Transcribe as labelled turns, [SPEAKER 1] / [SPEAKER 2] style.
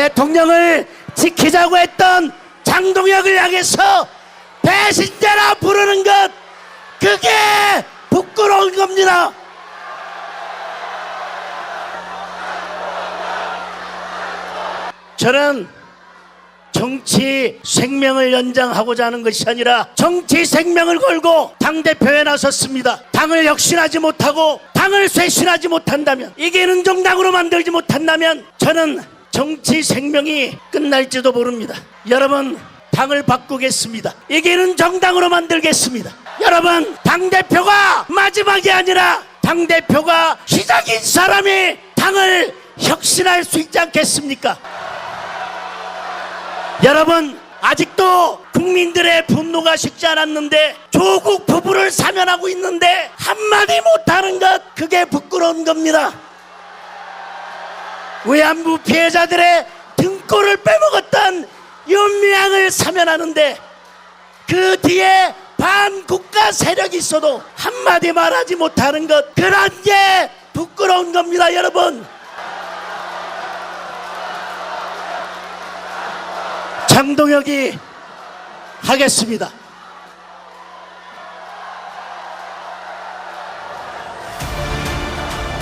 [SPEAKER 1] 대통령을 지키자고 했던 장동혁을 향해서 배신자라 부르는 것 그게 부끄러운 겁니다. 저는 정치 생명을 연장하고자 하는 것이 아니라 정치 생명을 걸고 당대표에 나섰습니다. 당을 혁신하지 못하고 당을 쇄신하지 못한다면 이기는 정당으로 만들지 못한다면 저는 정치 생명이 끝날지도 모릅니다. 여러분 당을 바꾸겠습니다. 이기는 정당으로 만들겠습니다. 여러분 당대표가 마지막이 아니라 당대표가 시작인 사람이 당을 혁신할 수 있지 않겠습니까? 여러분 아직도 국민들의 분노가 식지 않았는데 조국 부부를 사면하고 있는데 한마디 못하는 것 그게 부끄러운 겁니다 위안부 피해자들의 등골을 빼먹었던 윤미향을 사면하는데 그 뒤에 반국가 세력이 있어도 한마디 말하지 못하는 것 그런 게 부끄러운 겁니다 여러분 장동혁이 하겠습니다.